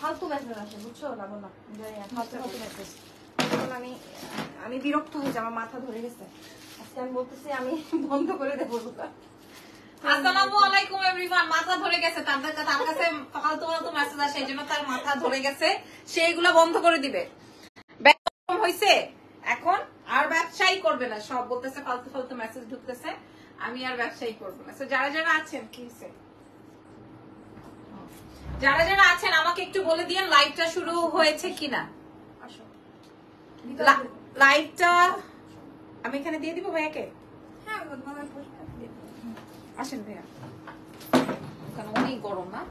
ফালতু মেসেজ আসে বুঝছ? জানি না, ফালতু ফালতু মেসেজ আমি আমি বিরক্ত হয়েছি আমার মাথা ধরে গেছে। আজকে আমি বলতেছি আমি বন্ধ করে দেবো আসসালামু আলাইকুম এভরিওয়ান মাথা ধরে গেছে তার তার কাছে ফালতু ফালতু মেসেজ আসে এই জন্য তার মাথা ধরে গেছে। সে বন্ধ করে দিবে। হয়েছে এখন আর ব্যবসাই করবে না। সব বলতেছে ফালতু ফালতু মেসেজ ঢুকতেছে। আমি আর ব্যবসাই করব না। যারা যারা আছেন কি? যারা যারা আছেন আমাকে একটু বলে দিয়ে লাইভটা শুরু হয়েছে কিনা। লাইভটা আমি এখানে দিয়ে দিব ভাইয়াকে? হ্যাঁ। আসেন ভাইয়া। অনেক গরম না?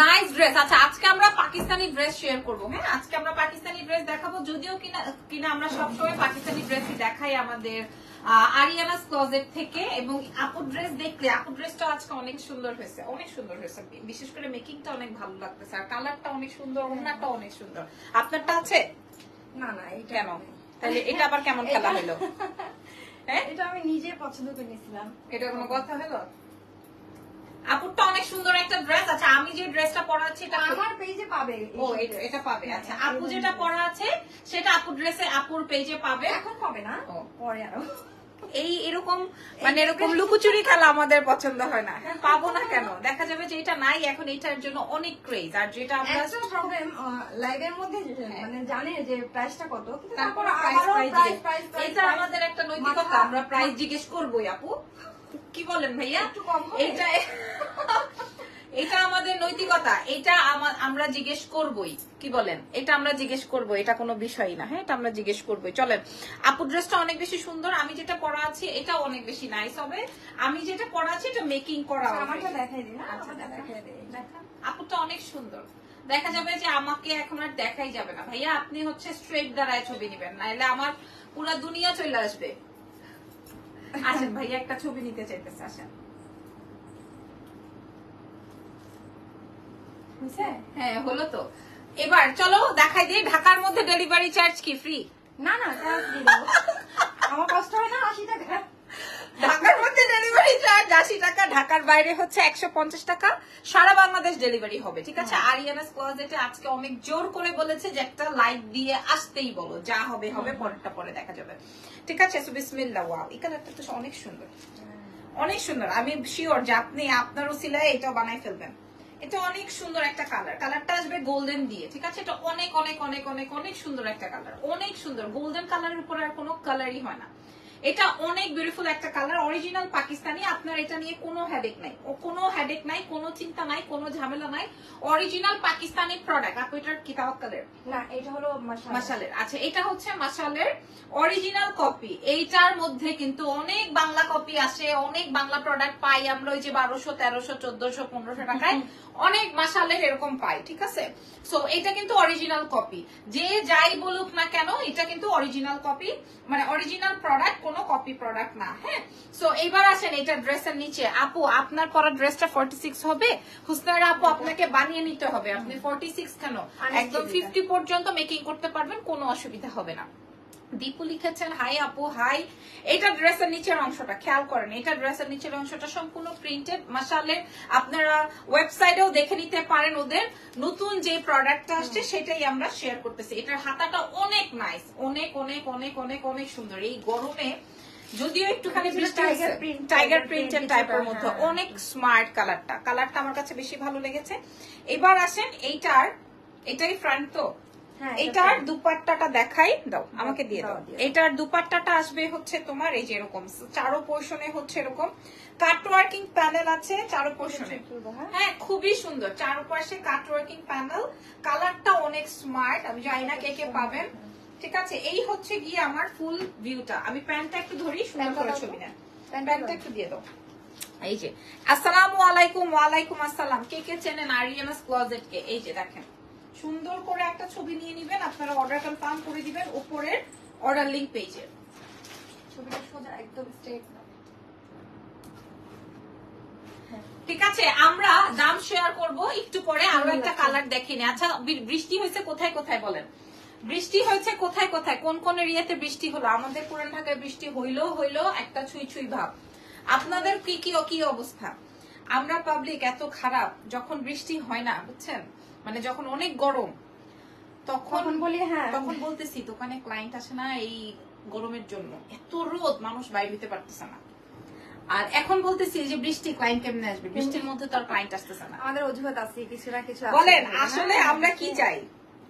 নাইস ড্রেস আচ্ছা আজকে আমরা পাকিস্তানি ড্রেস শেয়ার করব। হ্যাঁ আজকে আমরা পাকিস্তানি ড্রেস দেখাবো। যদিও কিনা কিনা আমরা সবসময় পাকিস্তানি ড্রেসই দেখাই আমাদের আরিয়ানাস ক্লোজেট থেকে এবং আপু ড্রেস দেখলে আপু ড্রেসটা আজকে অনেক সুন্দর হয়েছে অনেক সুন্দর হয়েছে। বিশেষ করে মেকিংটা অনেক ভালো লাগতেছে আর কালারটা অনেক সুন্দর ওনাটা অনেক সুন্দর। আপনারটা আছে? না না এটা কেন? তাহলে এটা আবার কেমন খেলা হলো? হ্যাঁ? এটা আমি নিজে পছন্দ করে নিয়েছিলাম। এটা কোনো কথা হলো? আপুরটা অনেক সুন্দর একটা ড্রেস আচ্ছা আমি যে ড্রেসটা পরা আছে এটা আমার পেজে পাবে ও এটা- পাবে আচ্ছা হ্যাঁ, আপু যেটা পরা আছে সেটা আপুর ড্রেসে আপুর পেজে পাবে। এখন পাবে না পরে আরও। এই এরকম মানে এরকম লুকোচুরি খেলা আমাদের পছন্দ হয় না। হ্যাঁ, পাবো না কেন? দেখা যাবে যে এটা নাই এখন এটার জন্য অনেক ক্রেজ আর যেটা আমরা প্রবলেম লাইভের মধ্যে যে- মানে জানে যে প্রাইসটা কত তারপর এটা আমাদের একটা নৈতিকতা আমরা প্রাইস জিজ্ঞেস করব আপু। কি বলেন ভাইয়া? একটু কম? এটা এটা আমাদের নৈতিকতা এটা আমরা জিজ্ঞেস করবই। কি বলেন? এটা আমরা জিজ্ঞেস করব এটা কোনো বিষয়ই না হ্যাঁ? এটা আমরা জিজ্ঞেস করবোই। চলেন আপু ড্রেসটা অনেক বেশি সুন্দর আমি যেটা পরা আছি এটা অনেক বেশি নাইস হবে। আমি যেটা পরা আছি এটা মেকিং করা আচ্ছা। আমারটা দেখাই দিন হ্যাঁ? আচ্ছা। আপুটা অনেক সুন্দর। দেখা যাবে যে আমাকে এখন আর দেখাই যাবে না। ভাইয়া আপনি হচ্ছে স্ট্রেট দাঁড়ায় ছবি নিবেন নাইলে আমার পুরো দুনিয়া চলে আসবে। আসেন ভাইয়া একটা ছবি নিতে চাইতেছে আসেন। হ্যাঁ হলো তো। এবার চলো দেখাই দিই ঢাকার মধ্যে ডেলিভারি চার্জ কি? ফ্রি না না আমার কষ্ট হয় না আশি টাকা? ঢাকার মধ্যে ডেলিভারি চার্জ আশি টাকা ঢাকার বাইরে হচ্ছে একশো পঞ্চাশ টাকা। সারা বাংলাদেশ ডেলিভারি হবে ঠিক আছে? আরিয়ানাস ক্লোজেটে আজকে অনেক জোর করে বলেছে যে একটা লাইক দিয়ে আসতেই বলো যা হবে হবে পরেরটা পরে দেখা যাবে। ঠিক আছে? সো বিসমিল্লাহ ওয়াও এই কালারটা তো অনেক সুন্দর। অনেক সুন্দর। আমি শিওর যে আপনি আপনার উসিলায় এটাও বানাই ফেলবেন। এটা অনেক সুন্দর একটা কালার। কালারটা আসবে গোল্ডেন দিয়ে, ঠিক আছে? এটা অনেক অনেক অনেক অনেক অনেক সুন্দর একটা কালার। অনেক সুন্দর। গোল্ডেন কালারের উপরে আর কোনো কালারই হয় না। এটা অনেক বিউটিফুল একটা কালার অরিজিনাল পাকিস্তানি আপনার এটা নিয়ে কোনো হেডেক নাই। ও কোনো হেডেক নাই কোনো চিন্তা নাই কোনো ঝামেলা নাই। অরিজিনাল পাকিস্তানি প্রোডাক্ট আপু এটার কি কালার না এটা হলো মাসালা মাসালের আচ্ছা এটা হচ্ছে মাসালের অরিজিনাল কপি এইটার মধ্যে কিন্তু অনেক বাংলা কপি আসে অনেক বাংলা প্রোডাক্ট পাই আমরা ওই যে বারোশো তেরোশো চোদ্দশো পনেরোশো টাকায়। অনেক মাসালের এরকম পাই ঠিক আছে? সো এটা কিন্তু অরিজিনাল কপি যে যাই বলুক না কেন এটা কিন্তু অরিজিনাল কপি মানে অরিজিনাল প্রোডাক্ট কোনো কপি প্রোডাক্ট না হ্যাঁ? সো এবার আসেন এটা ড্রেসের নিচে। আপু আপনার পরা ড্রেসটা ফর্টি সিক্স হবে। হুসনার আপু আপনাকে বানিয়ে নিতে হবে। আপনি ফর্টি সিক্স কেন? একদম ফিফটি পর্যন্ত মেকিং করতে পারবেন কোনো অসুবিধা হবে না। দীপু লিখেছেন হাই আপু হাই। এটা ড্রেসের নিচের অংশটা খেয়াল করেন এটা ড্রেসের নিচের অংশটা সম্পূর্ণ প্রিন্টেড মাসালে আপনারা ওয়েবসাইটেও দেখে নিতে পারেন ওদের। নতুন যে প্রোডাক্টটা আসছে সেটাই আমরা শেয়ার করতেছি। এটার হাতাটা অনেক নাইস অনেক অনেক অনেক অনেক অনেক সুন্দর। এই গরমে যদিও একটুখানি টাইগার প্রিন্টের print টাইপের মধ্যে হ্যাঁ। অনেক স্মার্ট কালারটা কালারটা আমার কাছে বেশি ভালো লেগেছে। এবার আসেন এইটার এটাই ফ্রন্ট তো। এটার দুপাট্টাটা দেখাই দাও আমাকে দিয়ে দাও। এটার দুপাট্টাটা আসবে হচ্ছে তোমার এই যে এরকম চারো পোর্শনে হচ্ছে এরকম। কাট ওয়ার্কিং প্যানেল আছে চারো পোর্শনে হ্যাঁ? হ্যাঁ খুবই সুন্দর। চারপাশে কাট ওয়ার্কিং প্যানেল কালারটা অনেক স্মার্ট আমি জানি না কে কে পাবেন। ঠিক আছে এই হচ্ছে গিয়ে আমার ফুল ভিউটা আমি প্যান্টটা একটু ধরি সুন্দর করে ছবি প্যান্টটা প্যান্টটা একটু দিয়ে দাও। এই যে আসসালামু আলাইকুম ওয়ালাইকুম আসসালাম। কে কে চেনেন আরিয়ানাস ক্লোজেট কে এই যে দেখেন। সুন্দর করে একটা ছবি নিয়ে নিবেন। আপনারা অর্ডার কনফার্ম করে দিবেন উপরের অর্ডার লিংক পেজে ছবিটা সোজা একদম স্ট্রেট ঠিক আছে আমরা দাম শেয়ার করব। একটু পরে আরও একটা কালার দেখিনি আচ্ছা বৃষ্টি হয়েছে কোথায় কোথায় বলেন? বৃষ্টি হয়েছে কোথায় কোথায়? কোন কোন এরিয়াতে বৃষ্টি হলো? আমাদের পুরান ঢাকায় বৃষ্টি হইল হইল একটা ছুঁই ছুঁই ভাব। আপনাদের কি কি কি অবস্থা? আমরা পাবলিক এত খারাপ যখন বৃষ্টি হয় না বুঝছেন? মানে যখন অনেক গরম তখন বলি হ্যাঁ। তখন বলতেছি দোকানে ক্লায়েন্ট আসে না এই গরমের জন্য। এত রোদ মানুষ বাইরে হইতে পারতেছে না। আর এখন বলতেছি যে বৃষ্টি ক্লায়েন্ট কেমনে আসবে? বৃষ্টির মধ্যে তো আর ক্লায়েন্ট আসতেছে না। আমাদের অজুহাত আছে কিছু না কিছু বলেন হ্যাঁ, আসলে আমরা কি চাই?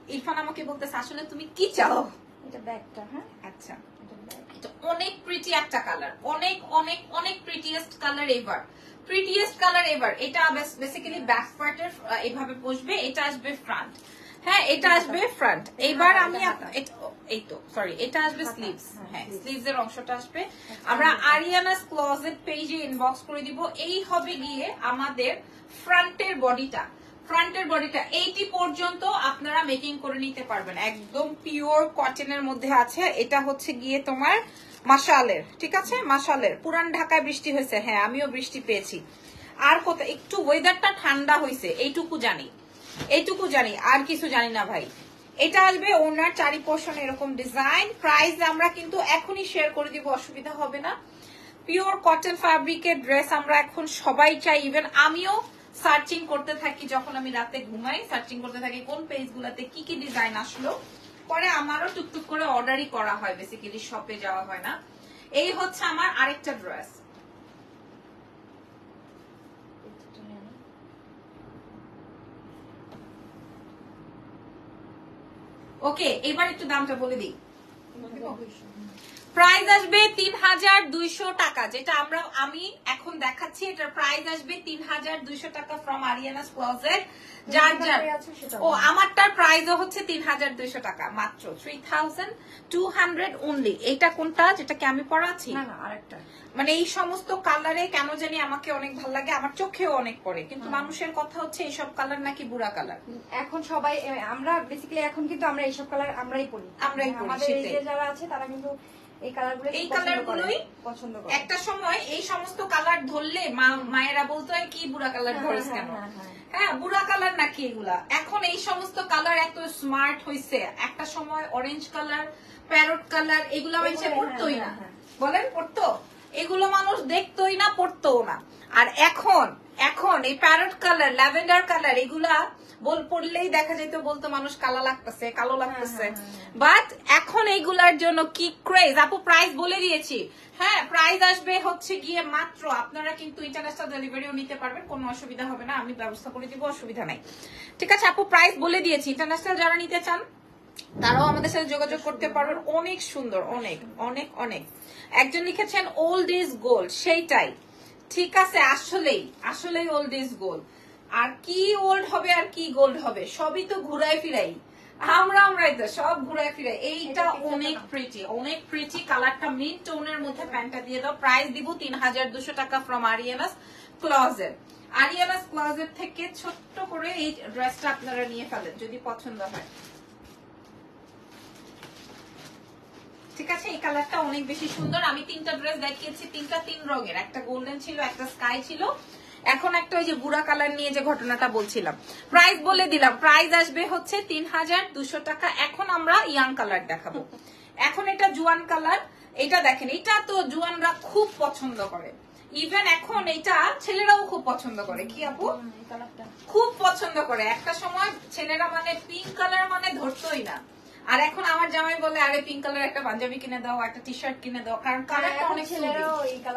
ইরফান আমাকে বলতেছে আসলে তুমি কি চাও? এটা ব্যাগটা হ্যাঁ। আচ্ছা। এটা এটা অনেক প্রিটি একটা কালার অনেক অনেক অনেক প্রিটিয়েস্ট কালার এবার প্রিটিয়েস্ট কালার এবার এটা বেসিক্যালি ব্যাক পার্টের এইভাবে বসবে এটা আসবে ফ্রন্ট হ্যাঁ এটা আসবে ফ্রন্ট এবার আমি এই তো সরি এটা আসবে স্লিভস হ্যাঁ, হ্যাঁ স্লিভস এর অংশটা আসবে। আমরা আরিয়ানাস ক্লোজেট পেজে ইনবক্স করে দিব। এই হবে গিয়ে আমাদের ফ্রন্টের বডিটা ফ্রন্টের বডিটা এইটি পর্যন্ত আপনারা মেকিং করে নিতে পারবেন। একদম পিওর কটনের মধ্যে আছে। এটা হচ্ছে গিয়ে তোমার মাসালের ঠিক আছে? মাসালের পুরান ঢাকায় বৃষ্টি হয়েছে। হ্যাঁ আমিও বৃষ্টি পেয়েছি। আর কত একটু ওয়েদারটা ঠান্ডা হয়েছে। এইটুকু জানি। এইটুকু জানি। আর কিছু জানি না ভাই। এটা আসবে ওনার চারি পোর্শন এরকম ডিজাইন প্রাইস আমরা কিন্তু এখনই শেয়ার করে দিব, অসুবিধা হবে না। পিওর কটন ফ্যাব্রিকের ড্রেস আমরা এখন সবাই চাই। ইভেন আমিও সার্চিং করতে থাকি। যখন আমি রাতে ঘুমাই সার্চিং করতে থাকি কোন পেজ গুলাতে কি কি ডিজাইন আসলো। পরে আমারও টুকটুক করে অর্ডারই করা হয় বেসিক্যালি শপে যাওয়া হয় না। এই হচ্ছে আমার আরেকটা ড্রেস ওকে এবার একটু দামটা বলে দিই। প্রাইস আসবে তিন হাজার দুইশো টাকা যেটা আমরা আমি এখন দেখাচ্ছি এটার প্রাইস আসবে তিন হাজার দুইশো টাকা ফ্রম আরিয়ানাস ক্লোজেট যার যার ও আমারটার প্রাইসও হচ্ছে তিন হাজার দুইশো টাকা মাত্র three thousand two hundred only এটা কোনটা যেটাকে আমি পড়াচ্ছি? না না আরেকটা। মানে এই সমস্ত কালারে কেন জানি আমাকে অনেক ভালো লাগে আমার চোখেও অনেক পড়ে কিন্তু মানুষের কথা হচ্ছে এইসব কালার নাকি বুড়া কালার এখন সবাই আমরা বেসিক্যালি এখন কিন্তু আমরা এইসব কালার আমরাই পরি আমরাই আমাদের এই যারা আছে তারা কিন্তু এই কালারগুলো এই কালারগুলোই পছন্দ করে একটা সময় এই সমস্ত কালার ধরলে মায়েরা বলতো কি বুড়া কালার হ্যাঁ, ধরেছ হ্যাঁ, কেন? হ্যাঁ, হ্যাঁ। বুড়া কালার নাকি এগুলা? এখন এই সমস্ত কালার এত স্মার্ট হইছে। একটা সময় অরেঞ্জ কালার প্যারট কালার এগুলো মানুষ পড়তোই না। বলেন পড়তো? এগুলো মানুষ দেখতোই না পড়তোও না। আর এখন এখন এই প্যারট কালার ল্যাভেন্ডার কালার এগুলা বল পড়লেই দেখা যেত বলতো মানুষ কালো লাগতেছে কালো লাগতেছে। হ্যাঁ, হ্যাঁ, বাট এখন এইগুলার জন্য কি ক্রেজ আপু প্রাইস বলে দিয়েছি। হ্যাঁ প্রাইস আসবে হচ্ছে গিয়ে মাত্র আপনারা কিন্তু ইন্টারন্যাশনাল ডেলিভারিও নিতে পারবেন কোনো অসুবিধা হবে না আমি ব্যবস্থা করে দিব অসুবিধা নাই। ঠিক আছে আপু প্রাইস বলে দিয়েছি। ইন্টারন্যাশনাল যারা নিতে চান তারাও আমাদের সাথে যোগাযোগ করতে পারবেন। অনেক সুন্দর অনেক অনেক অনেক। একজন লিখেছেন ওল্ড ইজ গোল্ড সেইটাই। ঠিক আছে আসলেই আসলেই ওল্ড ইজ গোল্ড আর কি ওল্ড হবে আর কি গোল্ড হবে সবই তো ঘুরায় ফিরাই। আমরা আমরাই তো সব ঘুরায় ফিরাই। এইটা অনেক প্রিটি অনেক প্রিটি কালারটা মিড টোনের মধ্যে প্যান্টটা দিয়ে দাও। প্রাইস দিব তিন হাজার দুশো টাকা from Ariana's closet Ariana's closet থেকে ছোট্ট করে এই ড্রেসটা আপনারা নিয়ে ফেলেন যদি পছন্দ হয়। ঠিক আছে? এই কালারটা অনেক বেশি সুন্দর। আমি তিনটা ড্রেস দেখিয়েছি। তিনটা তিন রঙের। একটা গোল্ডেন ছিল একটা স্কাই ছিল। এখন একটা ওই যে বুড়া কালার নিয়ে যে ঘটনাটা বলছিলাম। প্রাইস বলে দিলাম। প্রাইস আসবে হচ্ছে তিন হাজার দুশো টাকা। এখন আমরা ইয়াং কালার দেখাবো। এখন এটা জুয়ান কালার। এটা দেখেন এটা তো জুয়ানরা খুব পছন্দ করে। ইভেন এখন এটা ছেলেরাও খুব পছন্দ করে। কি আপু? খুব পছন্দ করে। একটা সময় ছেলেরা মানে পিঙ্ক কালার মানে ধরতোই না। আর এখন আমার জামাই বলে আরে পিঙ্ক কালার একটা পাঞ্জাবি কিনে দাও একটা টি শার্ট কিনে দাও। কারণ কালারটা অনেক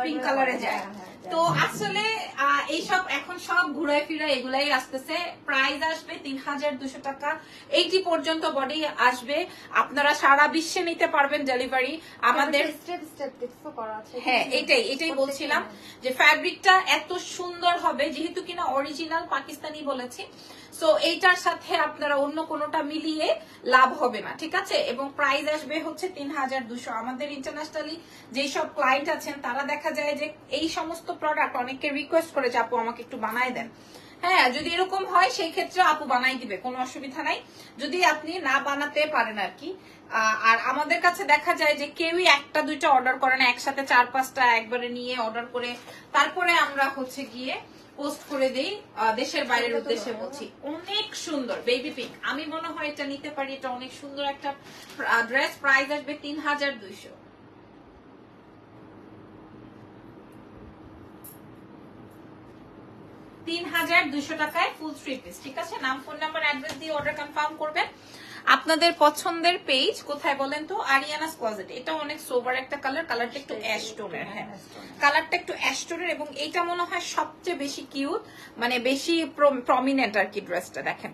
পিঙ্ক কালারে যায়। হ্যাঁ, হ্যাঁ। তো আসলে আহ, এইসব এখন সব ঘুরায় ফিরে এগুলাই আসতেছে। প্রাইস আসবে তিন হাজার দুশো টাকা। এইটি পর্যন্ত বডি আসবে। আপনারা সারা বিশ্বে নিতে পারবেন ডেলিভারি আমাদের হ্যাঁ এটাই এটাই বলছিলাম যে ফ্যাব্রিকটা এত সুন্দর হবে যেহেতু কিনা অরিজিনাল পাকিস্তানি বলেছি। সো এইটার সাথে আপনারা অন্য কোনোটা মিলিয়ে লাভ হবে না, ঠিক আছে? এবং প্রাইস আসবে হচ্ছে তিন হাজার দুশো। আমাদের ইন্টারন্যাশনালি যেই সব ক্লায়েন্ট আছেন, তারা দেখা যায় যে এই সমস্ত প্রোডাক্ট অনেকে রিকোয়েস্ট করে যে, আপু, আমাকে একটু বানায় দেন। হ্যাঁ যদি এরকম হয়, সেই ক্ষেত্রে আপু বানাই দিবে, কোনো অসুবিধা নাই। যদি আপনি না বানাতে পারেন আর কি আর আমাদের কাছে দেখা যায় যে কেউই একটা, দুইটা অর্ডার করে না, একসাথে চার, পাঁচটা একবারে নিয়ে অর্ডার করে। তারপরে আমরা হচ্ছে গিয়ে পোস্ট করে দেই দেশের বাইরের উদ্দেশ্যে বলছি অনেক সুন্দর বেবি পিঙ্ক আমি মনে হয় এটা নিতে পারি এটা অনেক সুন্দর একটা ড্রেস প্রাইস আসবে তিন হাজার দুইশো। তিন হাজার দুশো টাকায় ফুল থ্রি পিস ঠিক আছে? নাম ফোন নাম্বার অ্যাড্রেস দিয়ে অর্ডার কনফার্ম করবেন। আপনাদের পছন্দের পেজ কোথায় বলেন তো? আরিয়ানাস ক্লোজেট এটা অনেক সোবার একটা কালার কালারটা একটু অ্যাশ টোনের হ্যাঁ। কালারটা একটু অ্যাশ টোনের এবং এইটা মনে হয় সবচেয়ে বেশি কিউট মানে বেশি প্রমিনেন্ট আর কি ড্রেসটা দেখেন।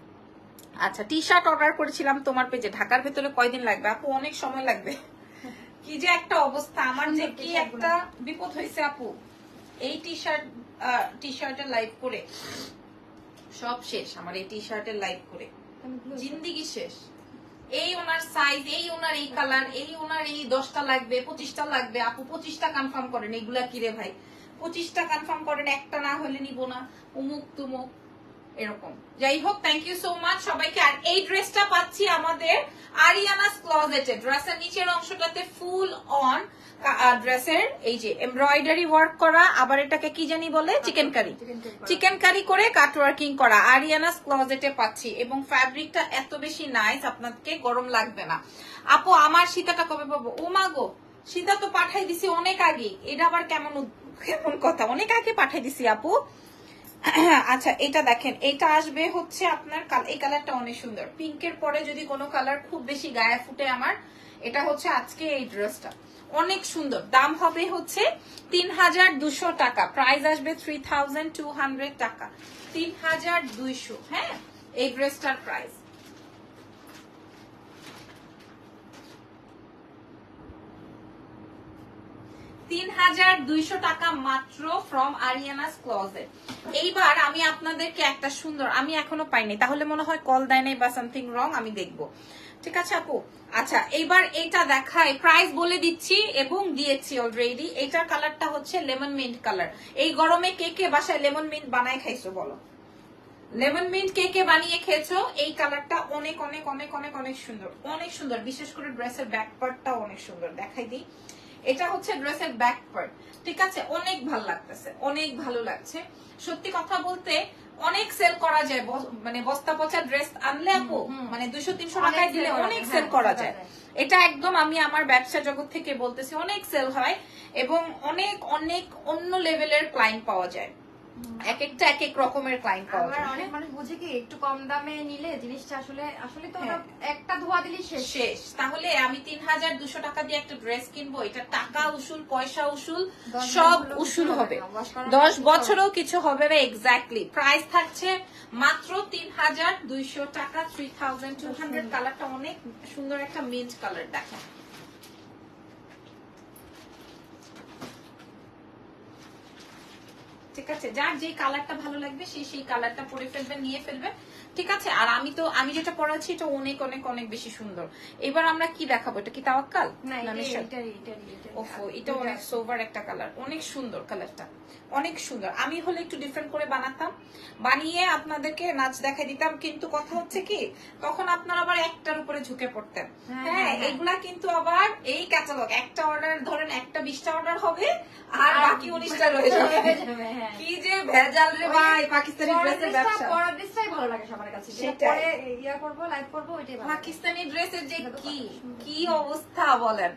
আচ্ছা টি শার্ট অর্ডার করেছিলাম তোমার পেজে ঢাকার ভেতরে কয়দিন লাগবে? আপু অনেক সময় লাগবে। কি যে একটা অবস্থা। আমার যে কি একটা বিপদ হয়েছে আপু। এই টি শার্ট টি শার্টের লাইভ করে সব শেষ আমার এই টি শার্টের লাইভ করে। জিন্দিগি শেষ। এই ওনার সাইজ এই ওনার এই কালার এই ওনার এই দশটা লাগবে, পঁচিশটা লাগবে। আপু, পঁচিশটা কনফার্ম করেন, এগুলা কিরে ভাই? পঁচিশটা কনফার্ম করেন, একটা না হলে নিব না। উমুক তুমুক। এরকম। যাই হোক থ্যাংক ইউ সো মাচ সবাইকে। আর এই ড্রেসটা পাচ্ছি আমাদের আরিয়ানাস ক্লজেটে ড্রেসের নিচের অংশটাতে ফুল অন ড্রেসের এই যে এমব্রয়ডারি ওয়ার্ক করা আবার এটাকে কি জানি বলে? Chicken curry. চিকেন কারি করে কাট ওয়ার্কিং করা আরিয়ানাস ক্লজেটে পাচ্ছি। এবং ফ্যাব্রিকটা এত বেশি নাইস আপনাকে গরম লাগবে না। আপু আমার সীতাটা কবে পাবো? ও মা গো সীতা তো পাঠাই দিছি অনেক আগে। এটা আবার কেমন কেমন কথা? অনেক আগে পাঠাই দিছি আপু। আচ্ছা এটা দেখেন, এটা আসবে হচ্ছে আপনার এই কালারটা অনেক সুন্দর। পিঙ্কের পরে যদি কোনো কালার খুব বেশি গায়ে ফুটে আমার, এটা হচ্ছে আজকে এই ড্রেসটা অনেক সুন্দর। দাম হবে হচ্ছে তিন হাজার দুশো টাকা। প্রাইস আসবে থ্রি থাউজেন্ড টু হান্ড্রেড টাকা। তিন হাজার দুইশো হ্যাঁ? এই ড্রেসটার প্রাইস তিন হাজার দুইশো টাকা মাত্র ফ্রম আরিয়ানাস ক্লজেট এইবার আমি আপনাদেরকে একটা সুন্দর, আমি এখনও পাইনি, তাহলে মনে হয় কল দেয় নাই বা সামথিং রং আমি দেখব। ঠিক আছে আপু? আচ্ছা এইবার এটা দেখায় প্রাইস বলে দিচ্ছি এবং দিয়েছি অলরেডি এটার কালারটা হচ্ছে লেমন মিন্ট কালার এই গরমে কে কে বাসায় লেমন মিন্ট বানায় খাইছো বলো? লেমন মিন্ট কে কে বানিয়ে খেয়েছো? এই কালারটা অনেক অনেক অনেক অনেক অনেক সুন্দর অনেক সুন্দর। বিশেষ করে ড্রেসের ব্যাক পার্টটাও অনেক সুন্দর। দেখাই দিই। এটা হচ্ছে ড্রেসের ব্যাক পার্ট ঠিক আছে? অনেক ভালো লাগতেছে। অনেক ভালো লাগছে। সত্যি কথা বলতে অনেক সেল করা যায়। মানে বস্তা পচা ড্রেস আনলে আপু মানে দুইশো তিনশো টাকায় দিলে অনেক সেল হ্যাঁ, করা যায়। এটা একদম আমি আমার ব্যবসা জগৎ থেকে বলতেছি অনেক সেল হয় এবং অনেক অনেক অন্য লেভেলের ক্লাইন্ট পাওয়া যায়। এক একটা এক এক রকমের ক্লায়েন্ট পাওয়া যায়। অনেক মানুষ বুঝে কি একটু কম দামে নিলে জিনিসটা আসলে আসলে তো হ্যাঁ। একটা ধোয়া দিলে শেষ। শেষ। তাহলে আমি তিন হাজার দুশো টাকা দিয়ে একটা ড্রেস কিনবো এটা টাকা উসুল পয়সা উসুল সব বছরেও উসুল কিছু হবে। দশ বছরেও কিছু হবে না এক্স্যাক্টলি প্রাইস থাকছে মাত্র তিন হাজার দুইশো টাকা থ্রি থাউজেন্ড টু হান্ড্রেড কালারটা অনেক সুন্দর একটা মিন্ট কালার দেখেন। ঠিক আছে? যার যে কালারটা ভালো লাগবে সেই সেই কালারটা পরে ফেলবেন নিয়ে ফেলবে। ঠিক আছে? আর আমি তো আমি যেটা পড়াচ্ছি এটা অনেক অনেক অনেক বেশি সুন্দর। এবার আমরা কি দেখাবো? এটা কি তাওয়াক্কাল? ওফো এটা অনেক সোভার একটা কালার অনেক সুন্দর কালারটা অনেক সুন্দর। আমি হলে একটু ডিফারেন্ট করে বানাতাম। বানিয়ে আপনাদেরকে নাচ দেখাই দিতাম কিন্তু কথা হচ্ছে কি তখন আপনারা আবার একটার উপরে ঝুঁকে পড়তেন। হ্যাঁ, হ্যাঁ হ্যাঁ, হ্যাঁ। এগুলা কিন্তু আবার এই ক্যাটালগ একটা অর্ডার ধরেন একটা বিশটা অর্ডার হবে আর বাকি উনিশটা রয়ে যাবে। কি যে ভেজাল রে ভাই পাকিস্তানি ড্রেসের ব্যবসা। পরের ভালো লাগে সবার কাছে পরে ইয়া করব লাইভ করব ওইটাই পাকিস্তানি ড্রেসের যে কি কি অবস্থা বলেন।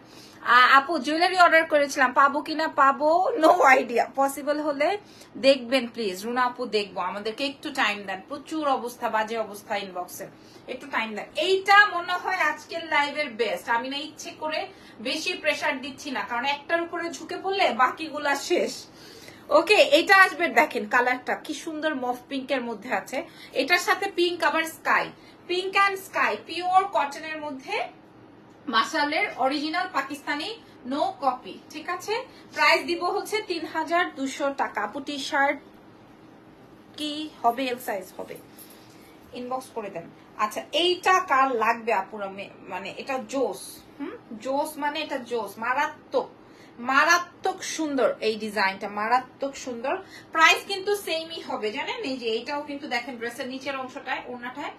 আপু জুয়েলারি অর্ডার করেছিলাম। পাবো কিনা পাবো নো আইডিয়া পসিবল হলে দেখবেন প্লিজ রুনা আপু দেখব। আমাদেরকে একটু টাইম দেন। প্রচুর অবস্থা বাজে অবস্থা ইনবক্সে একটু টাইম দেন। এইটা মনে হয় আজকের লাইভের বেস্ট আমি না ইচ্ছে করে বেশি প্রেসার দিচ্ছি না। কারণ একটার উপরে ঝুঁকে পড়লে বাকিগুলা শেষ। ওকে এটা আসবে দেখেন কালারটা, কি সুন্দর মফ পিঙ্কের মধ্যে আছে। এটার সাথে পিঙ্ক আবার sky pink and sky pure কটনের মধ্যে মাসালের অরিজিনাল পাকিস্তানি নো কপি ঠিক আছে? প্রাইস দিব হচ্ছে তিন হাজার দুশো টাকা। আপু টি শার্ট কি হবে? এল সাইজ হবে। ইনবক্স করে দেন। আচ্ছা এইটা কার লাগবে, আপুরা? মানে এটা জোস, হুম? জোস মানে এটা জোস, মারাত্মক। মারাত্মক সুন্দর এই ডিজাইনটা মারাত্মক সুন্দর। প্রাইস কিন্তু সেমই হবে জানেন? এই যে এইটাও কিন্তু দেখেন ড্রেসের নিচের অংশটায় ওনাটায়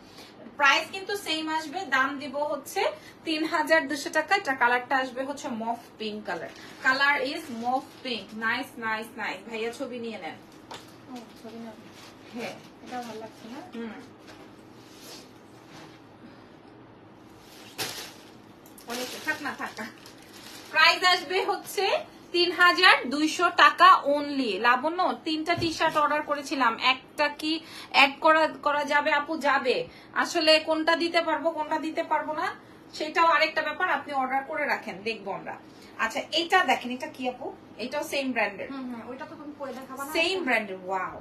প্রাইস কিন্তু সেম আসবে দাম দিব হচ্ছে তিন হাজার দুশো টাকা। এটা কালারটা আসবে হচ্ছে mauve pink colour colour is mauve pink nice nice nice ভাইয়া ছবি নিয়ে নেন। হ্যাঁ। এটা ভালো লাগছে না? হুম। অনেক থাক না থাক। প্রাইস আসবে হচ্ছে তিন হাজার দুইশো টাকা অনলি লাবণ্য তিনটা টি শার্ট অর্ডার করেছিলাম। একটা কি অ্যাড করা করা যাবে আপু? যাবে। আসলে কোনটা দিতে পারব কোনটা দিতে পারব না সেটাও আরেকটা ব্যাপার আপনি অর্ডার করে রাখেন দেখব আমরা। আচ্ছা এটা দেখেন এটা কি আপু? এটাও সেম ব্র্যান্ডের ওইটা তো তুমি পরে দেখাবা সেম ব্র্যান্ডের ওয়াও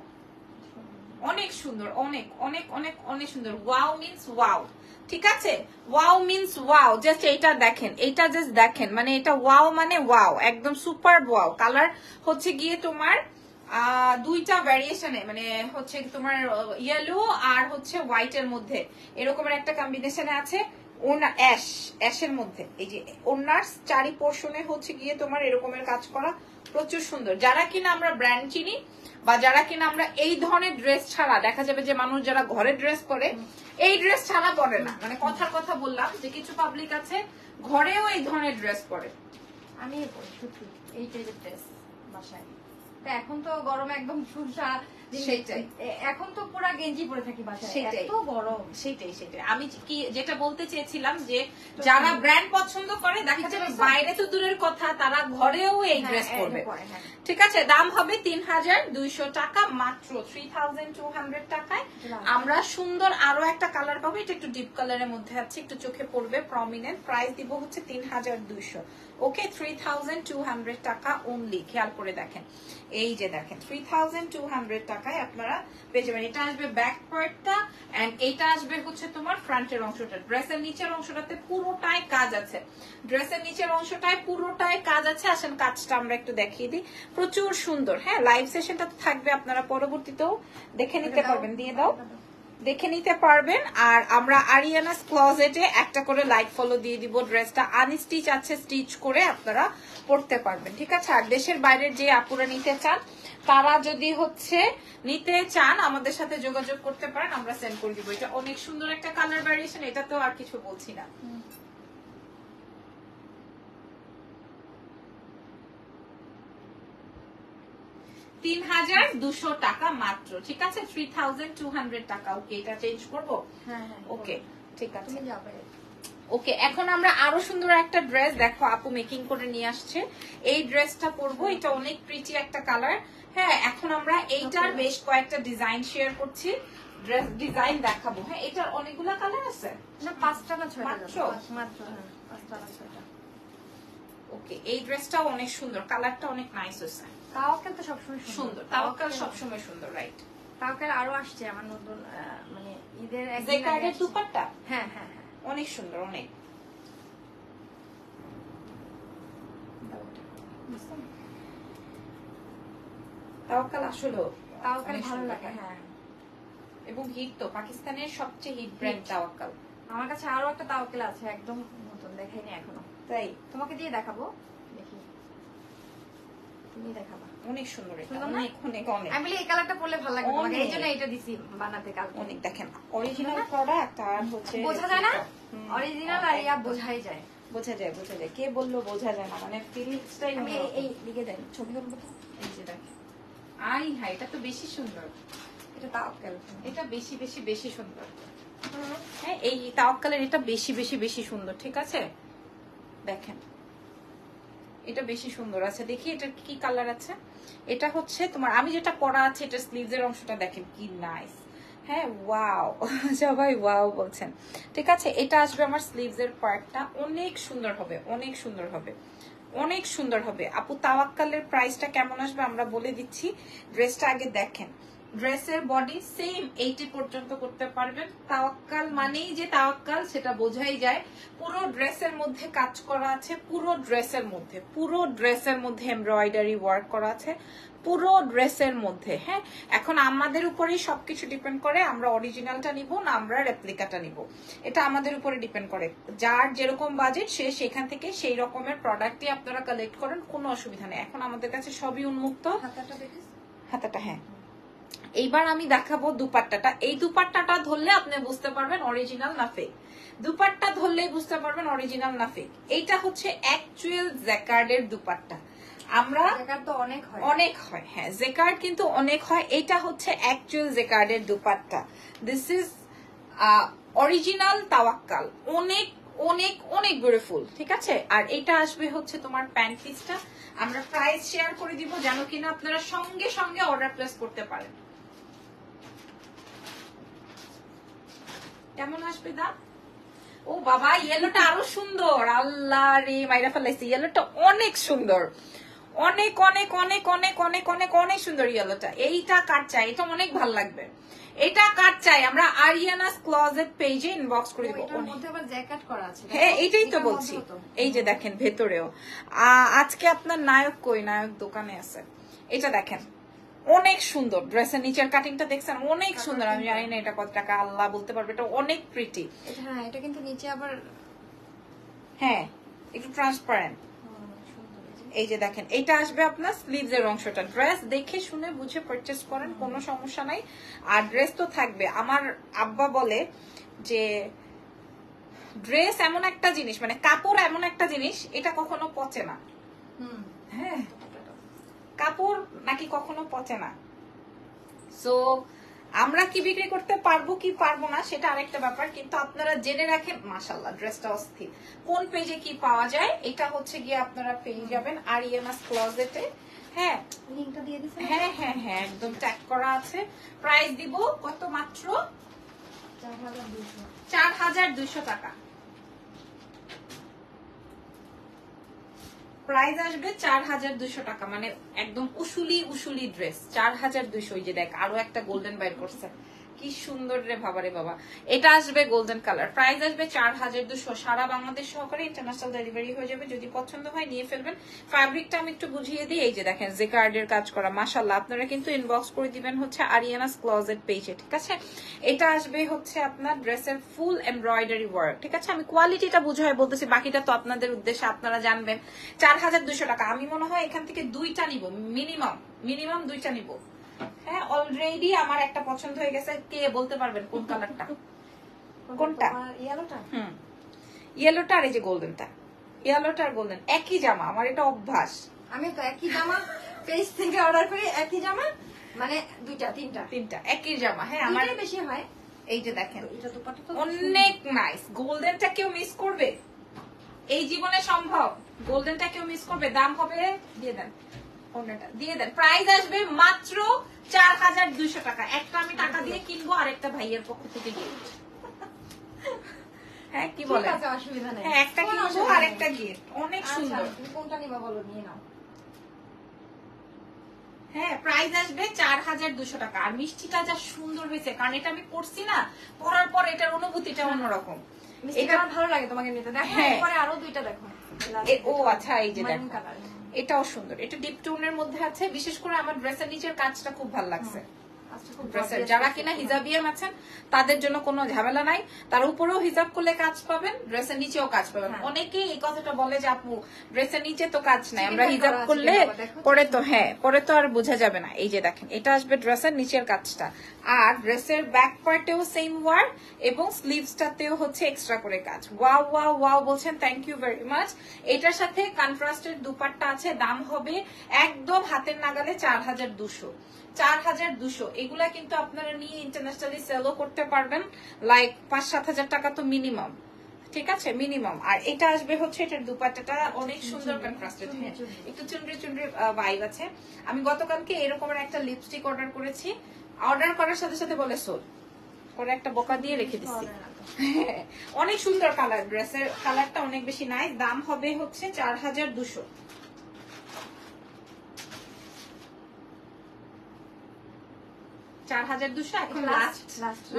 অনেক সুন্দর, অনেক অনেক অনেক অনেক সুন্দর। ওয়াও মিন্স ওয়াও ঠিক আছে? ওয়াও মিন্স ওয়াও জাস্ট এইটা দেখেন, এইটা জাস্ট দেখেন মানে এটা ওয়াও মানে ওয়াও একদম সুপার ওয়াও কালার হচ্ছে গিয়ে তোমার দুইটা ভ্যারিয়েশনে মানে হচ্ছে তোমার ইয়েলো আর হচ্ছে হোয়াইট এর মধ্যে। এরকমের একটা কম্বিনেশনে আছে অ্যাশ অ্যাশের মধ্যে। এই যে চারি পোর্শনে হচ্ছে গিয়ে তোমার এরকমের কাজ করা প্রচুর সুন্দর। যারা কিনা আমরা ব্র্যান্ড চিনি বা যারা কিনা আমরা এই ধরনের ড্রেস ছাড়া, দেখা যাবে যে মানুষ যারা ঘরে ড্রেস পরে এই ড্রেস ছাড়া পরে না। মানে কথার কথা বললাম যে কিছু পাবলিক আছে, ঘরেও এই ধরনের ড্রেস পরে। আমি এই ড্রেস বাসায়। তা এখন তো গরম একদম ঝুলসা। এখন তো পুরা গেঞ্জি পরে থাকি বাসায়। সেটাই। গরম। সেটাই সেটাই। আমি কি যেটা বলতে চেয়েছিলাম যে যারা ব্র্যান্ড পছন্দ করে দেখা যাবে বাইরে তো দূরের কথা তারা ঘরেও এই হ্যাঁ, ড্রেস এটা পরবে। হ্যাঁ। ঠিক আছে দাম হবে তিন হাজার দুইশো টাকা মাত্র থ্রি থাউজেন্ড টু হান্ড্রেড টাকায়। আমরা সুন্দর আরও একটা কালার পাবো এটা একটু ডিপ কালারের মধ্যে আছে একটু চোখে পড়বে প্রমিনেন্ট প্রাইস দিব হচ্ছে তিন হাজার দুইশো। Okay three thousand two hundred টাকা অনলি খেয়াল করে দেখেন। এই যে দেখেন থ্রি থাউজেন্ড টু হান্ড্রেড টাকায় আপনারা পেয়ে যাবেন। এটা আসবে ব্যাক পার্টটা এন্ড এটা আসবে হচ্ছে তোমার ফ্রন্টের অংশটা। ড্রেসের নিচের অংশটাতে পুরোটাই কাজ আছে। ড্রেসের নিচের অংশটায় পুরোটাই কাজ আছে। আসেন কাজটা আমরা একটু দেখিয়ে দিই। প্রচুর সুন্দর। হ্যাঁ লাইভ সেশনটা তো থাকবে আপনারা পরবর্তীতেও দেখে নিতে পারবেন দিয়ে দাও। দেখে নিতে পারবেন। আর আমরা আরিয়ানাস ক্লজেটে একটা করে লাইক ফলো দিয়ে দিব। ড্রেসটা আনস্টিচ আছে স্টিচ করে আপনারা পড়তে পারবেন, ঠিক আছে? আর দেশের বাইরের যে আপুরা নিতে চান, তারা যদি হচ্ছে নিতে চান, আমাদের সাথে যোগাযোগ করতে পারেন, আমরা সেন্ড করে দিব। এটা অনেক সুন্দর একটা কালার ভ্যারিয়েশন এটা তো আর কিছু বলছি না। তিন হাজার দুশো টাকা মাত্র ঠিক আছে? থ্রি থাউজেন্ড টু হান্ড্রেড টাকা। ওকে এটা চেঞ্জ করব? হ্যাঁ হ্যাঁ ওকে ঠিক আছে। ওকে এখন আমরা আরও সুন্দর একটা ড্রেস দেখো আপু মেকিং করে নিয়ে আসছে। এই ড্রেসটা পরবো এটা অনেক প্রিটি একটা কালার হ্যাঁ এখন আমরা এইটার বেশ কয়েকটা ডিজাইন শেয়ার করছি। ড্রেস ডিজাইন দেখাবো। হ্যাঁ এটার অনেকগুলা কালার আছে? না পাঁচটা না ছয়টা মাত্র? যাবে। পাঁচ- মাত্র হ্যাঁ পাঁচটা না ছয়টা। ওকে এই ড্রেসটাও অনেক সুন্দর। কালারটা অনেক নাইস হয়েছে। তাওয়াক্কেল তো সবসময় সুন্দর। তাওয়াক্কাল সবসময় সুন্দর রাইট তাওয়াক্কেল আরও আসছে আমার নতুন মানে ঈদের দুপাট্টা? হ্যাঁ হ্যাঁ হ্যাঁ। অনেক সুন্দর অনেক। তাওয়াক্কাল আসলে তাওয়াক্কেল ভালো লাগে হ্যাঁ। এবং হিট তো পাকিস্তানের সবচেয়ে হিট ব্র্যান্ড তাওয়াক্কাল। আমার কাছে আরও একটা তাওয়াক্কেল আছে একদম নতুন দেখাইনি এখনও। তাই? তোমাকে দিয়ে দেখাবো। দেখি তুমি দেখাবা। অনেক সুন্দর এটা অনেক অনেক অনেক। আমি এই কালারটা পরলে ভালো লাগবে তোমাকে অনেক। এটা দিছি বানাতে কালকে অনেক দেখেন অরিজিনাল প্রোডাক্ট আর হচ্ছে বোঝা যায় না? অরিজিনাল আর ইয়া বোঝাই যায়। বোঝা যায় বোঝা যায়। কে বলল বোঝা যায় না মানে ফিলিংসটাই আমি এই- এই দিকে দেন ছবি করব তো। এই যে দেখেন আই হাই এটা তো বেশি সুন্দর। এটা তাওয়াক্কেল এটা বেশি বেশি বেশি সুন্দর। হ্যাঁ এই তাওয়াক্কালের এটা বেশি বেশি বেশি সুন্দর ঠিক আছে? দেখেন এটা বেশি সুন্দর আছে। দেখি এটা কি কালার আছে। এটা হচ্ছে তোমার, আমি যেটা পরা আছে, এটা স্লিভস এর অংশটা দেখেন কি নাইস হ্যাঁ ওয়াও সবাই ওয়াও বলছেন। ঠিক আছে, এটা আসবে আমার স্লিভস এর পার্টটা অনেক সুন্দর হবে, অনেক সুন্দর হবে। অনেক সুন্দর হবে। আপু, তাওয়াক্কালের প্রাইসটা কেমন আসবে আমরা বলে দিচ্ছি। ড্রেসটা আগে দেখেন। ড্রেসের বডি সেম এইটি পর্যন্ত করতে পারবেন। তাওয়াক্কাল মানেই যে তাওয়াক্কাল সেটা বোঝাই যায়। পুরো ড্রেসের মধ্যে কাজ করা আছে পুরো ড্রেসের মধ্যে পুরো ড্রেসের মধ্যে এমব্রয়ডারি ওয়ার্ক করা আছে পুরো ড্রেসের মধ্যে হ্যাঁ? এখন আমাদের উপরেই সবকিছু ডিপেন্ড করে আমরা অরিজিনালটা নিব না আমরা রেপ্লিকাটা নিব। এটা আমাদের উপরে ডিপেন্ড করে। যার যেরকম বাজেট সে সেখান থেকে সেই রকমের প্রোডাক্টই আপনারা কালেক্ট করেন কোনো অসুবিধা নেই। এখন আমাদের কাছে সবই উন্মুক্ত। হাতাটা হ্যাঁ। এইবার আমি দেখাবো দুপাট্টাটা। এই দুপাট্টাটা ধরলে আপনি বুঝতে পারবেন অরিজিনাল না ফেক দুপাট্টা ধরলেই বুঝতে পারবেন অরিজিনাল না ফেক এইটা হচ্ছে অ্যাকচুয়াল জ্যাকার্ডের দুপাট্টা। আমরা তো অনেক হয়। অনেক হয় হ্যাঁ জেকার্ড কিন্তু অনেক হয়। এটা হচ্ছে অ্যাকচুয়াল জেকার্ডের dupatta. This is original Tawakkal. অনেক অনেক অনেক বিউটিফুল ঠিক আছে? আর এটা আসবে হচ্ছে তোমার প্যান্ট পিসটা আমরা প্রাইস শেয়ার করে দিব যেন কিনা আপনারা সঙ্গে সঙ্গে অর্ডার প্লেস করতে পারেন। কেমন আসবে দাম? ও বাবা ইয়েলোটা আরও সুন্দর। আল্লাহ রে, মাইরা ফেলাইছি। ইয়েলোটা অনেক সুন্দর। অনেক অনেক অনেক অনেক অনেক অনেক অনেক সুন্দর ইয়েলোটা এইটা কার চাই? এটা অনেক ভালো লাগবে। এটা কার চাই? আমরা আরিয়ানাস ক্লজেট পেজে ইনবক্স করে দিব। এটার মধ্যে আবার জ্যাকেট করা আছে হ্যাঁ এইটাই তো বলছি। এই যে দেখেন ভেতরেও। আজকে আপনার নায়ক কই? নায়ক দোকানে আছে। এটা দেখেন। অনেক সুন্দর। ড্রেসের নিচের কাটিংটা দেখছেন? অনেক সুন্দর। আমি জানি না এটা কত টাকা আল্লাহ বলতে পারবে। এটা অনেক প্রিটি হ্যাঁ এটা কিন্তু নিচে আবার হ্যাঁ একটু ট্রান্সপারেন্ট এই যে। দেখেন এটা আসবে আপনার স্লিভস এর অংশটা। ড্রেস দেখে শুনে বুঝে পারচেস করেন কোনো সমস্যা নাই। আর ড্রেস তো থাকবে। আমার আব্বা বলে যে ড্রেস এমন একটা জিনিস মানে কাপড় এমন একটা জিনিস এটা কখনো পচে না। হুম। হ্যাঁ। কাপড় নাকি কখনো পচে না। সো আমরা কি বিক্রি করতে পারব কি পারব না সেটা আরেকটা ব্যাপার। কিন্তু আপনারা জেনে রাখেন মাসাল্লাহ ড্রেসটা অস্থির। কোন পেজে কি পাওয়া যায়? এটা হচ্ছে গিয়ে আপনারা পেয়ে যাবেন আর ইএমএস ক্লজেটে হ্যাঁ? লিংকটা দিয়ে দিচ্ছি হ্যাঁ হ্যাঁ হ্যাঁ একদম ট্যাগ করা আছে। প্রাইস দিব কত মাত্র? চার হাজার দুশো চার হাজার দুইশো টাকা। প্রাইস আসবে চার হাজার দুইশো টাকা মানে একদম উসুলি উসুলি ড্রেস চার হাজার দুইশো। ওই যে দেখ, আরও একটা গোল্ডেন বাইর করছে। কি সুন্দর রে বাবা রে বাবা। এটা আসবে গোল্ডেন কালার প্রাইস আসবে চার হাজার দুশো। সারা বাংলাদেশ সহকারে ইন্টারন্যাশনাল ডেলিভারি হয়ে যাবে। যদি পছন্দ হয় নিয়ে ফেলবেন। ফ্যাব্রিকটা আমি একটু বুঝিয়ে দিই। এই যে দেখেন যে কার্ডের কাজ করা। মাসাল্লাহ আপনারা কিন্তু ইনবক্স করে দিবেন হচ্ছে আরিয়ানাস ক্লজেট পেজে ঠিক আছে? এটা আসবে হচ্ছে আপনার ড্রেসের ফুল এমব্রয়ডারি ওয়ার্ক ঠিক আছে? আমি কোয়ালিটিটা বুঝাই বলতেছি। বাকিটা তো আপনাদের উদ্দেশ্যে আপনারা জানবেন। চার হাজার দুশো টাকা। আমি মনে হয় এখান থেকে দুইটা নিব। মিনিমাম মিনিমাম দুইটা নিব। হ্যাঁ অলরেডি আমার একটা পছন্দ হয়ে গেছে। কে বলতে পারবেন কোন কালারটা কোনটা? ইয়েলোটা হুম। ইয়েলোটা আর এই যে গোল্ডেনটা ইয়েলোটা আর গোল্ডেন একই জামা আমার এটা অভ্যাস। আমি তো একই জামা পেজ থেকে অর্ডার করি একই জামা মানে দুইটা তিনটা। তিনটা একই জামা। হ্যাঁ আমার বেশি হয়। এই যে দেখেন এটা দুপাটা তো অনেক নাইস গোল্ডেনটা কেউ মিস করবে? এই জীবনে সম্ভব। গোল্ডেনটা কেউ মিস করবে? দাম হবে? দিয়ে দেন। অন্যটা দিয়ে দেন প্রাইস আসবে মাত্র চার হাজার দুইশো টাকা। একটা আমি টাকা দিয়ে কিনবো আর একটা ভাইয়ের পক্ষ থেকে গিফট হ্যাঁ কি বলে অসুবিধা নেই। হ্যাঁ একটা কিনবো আর একটা গিফট অনেক আচ্ছা, সুন্দর। কোনটা নিবা বলো নিয়ে নাও। হ্যাঁ প্রাইস আসবে চার হাজার দুশো টাকা। আর মিষ্টিটা যা সুন্দর হয়েছে কারণ এটা আমি পড়ছি না পড়ার পর এটার অনুভূতিটা অন্যরকম। এটা আমার ভালো লাগে তোমাকে নিতে। দেখো হ্যাঁ। এরপরে আরও দুইটা দেখো। ও আচ্ছা এই যে দেখো। এটাও সুন্দর। এটা ডিপ টোনের মধ্যে আছে। বিশেষ করে আমার ড্রেসের নিচের কাজটা খুব ভালো লাগছে। ড্রেসের যারা। কিনা হিজাবিয়াম আছেন তাদের জন্য কোনো ঝামেলা নাই। তার উপরেও হিজাব করলে কাজ পাবেন ড্রেসের নিচেও কাজ পাবেন। হ্যাঁ। অনেকেই এই কথাটা বলে যে আপু ড্রেসের নিচে তো কাজ নাই আমরা হিজাব করলে। পরে তো হ্যাঁ পরে তো আর বোঝা যাবে না। এই যে দেখেন এটা আসবে ড্রেসের নিচের কাজটা। আর ড্রেসের ব্যাক পার্টেও সেম ওয়ার্ক এবং স্লিভসটাতেও হচ্ছে এক্সট্রা করে কাজ। ওয়াও ওয়াও ওয়াও বলছেন থ্যাংক ইউ ভেরি মাচ এটার সাথে কন্ট্রাস্টের দুপাট্টা আছে দাম হবে একদম হাতের নাগালে চার হাজার দুশো। চার হাজার দুশো। এগুলা কিন্তু আপনারা নিয়ে ইন্টারন্যাশনালি সেলও করতে পারবেন। লাইক পাঁচ সাত হাজার টাকা তো মিনিমাম ঠিক আছে? মিনিমাম আর এটা আসবে হচ্ছে এটার দুপাট্টাটা অনেক সুন্দর কন্ট্রাস্টেড হ্যাঁ। একটু চুনরি চুনরি ভাইব আছে। আমি গতকালকে এরকমের একটা লিপস্টিক অর্ডার করেছি। অর্ডার করার সাথে সাথে বলে সোল করে একটা বোকা দিয়ে রেখে দিচ্ছি অনেক সুন্দর কালার ড্রেসের কালারটা অনেক বেশি নাই দাম হবে হচ্ছে চার হাজার দুশো। চার হাজার দুশো এখন লাস্ট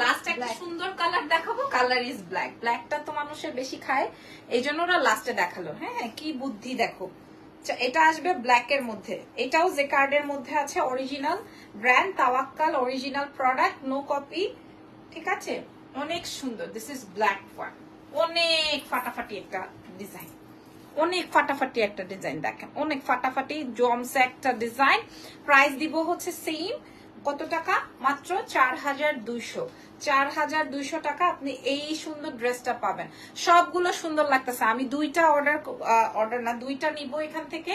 লাস্ট একটা সুন্দর কালার দেখাবো কালার ইজ ব্ল্যাক ব্ল্যাকটা তো মানুষের বেশি খায় এই জন্য ওরা লাস্টে দেখাল। হ্যাঁ কি বুদ্ধি দেখো। আচ্ছা, এটা আসবে ব্ল্যাক এর মধ্যে। এটাও যে কার্ডের মধ্যে আছে original brand Tawakkal original product no copy ঠিক আছে? অনেক সুন্দর। দিস ইজ ব্ল্যাক ওয়ান অনেক ফাটাফাটি একটা ডিজাইন অনেক ফাটাফাটি একটা ডিজাইন দেখেন। অনেক ফাটাফাটি জমসে একটা ডিজাইন প্রাইস দিব হচ্ছে সেম কত টাকা? মাত্র চার হাজার দুইশো। চার হাজার দুইশো টাকা আপনি এই সুন্দর ড্রেসটা পাবেন। সবগুলো সুন্দর লাগতেছে। আমি দুইটা অর্ডার অর্ডার না, দুইটা নিব এখান থেকে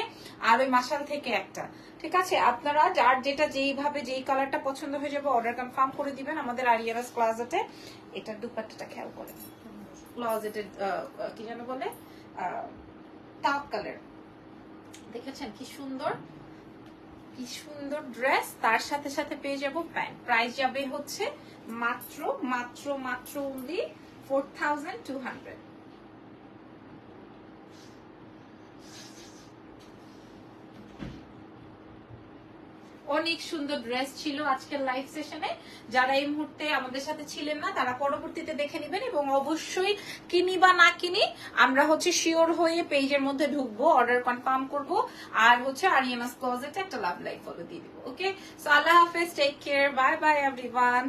আর ওই মাসাল থেকে একটা। ঠিক আছে? আপনারা যার যেটা যেইভাবে যেই কালারটা পছন্দ হয়ে যাবে অর্ডার কনফার্ম করে দিবেন আমাদের আরিয়ারাস ক্লাজেটে এটার দুপাট্টাটা খেয়াল করেন ক্লজেটের কি যেন বলে? তাপ কালার দেখেছেন কি সুন্দর? কি সুন্দর ড্রেস তার সাথে সাথে পেয়ে যাব প্যান্ট প্রাইস যাবে হচ্ছে মাত্র মাত্র মাত্র only four thousand two hundred অনেক সুন্দর ড্রেস ছিল আজকের লাইভ সেশনে যারা এই মুহূর্তে আমাদের সাথে ছিলেন না, তারা পরবর্তীতে দেখে নেবেন এবং অবশ্যই কিনি বা না কিনি, আমরা হচ্ছে শিওর হয়ে পেজের মধ্যে ঢুকবো অর্ডার কনফার্ম করব, আর হচ্ছে আরিয়ানাস ক্লোজেটে একটা লাভ লাইফ ফলো দিয়ে দিব ওকে সো আল্লাহ হাফেজ take care bye bye everyone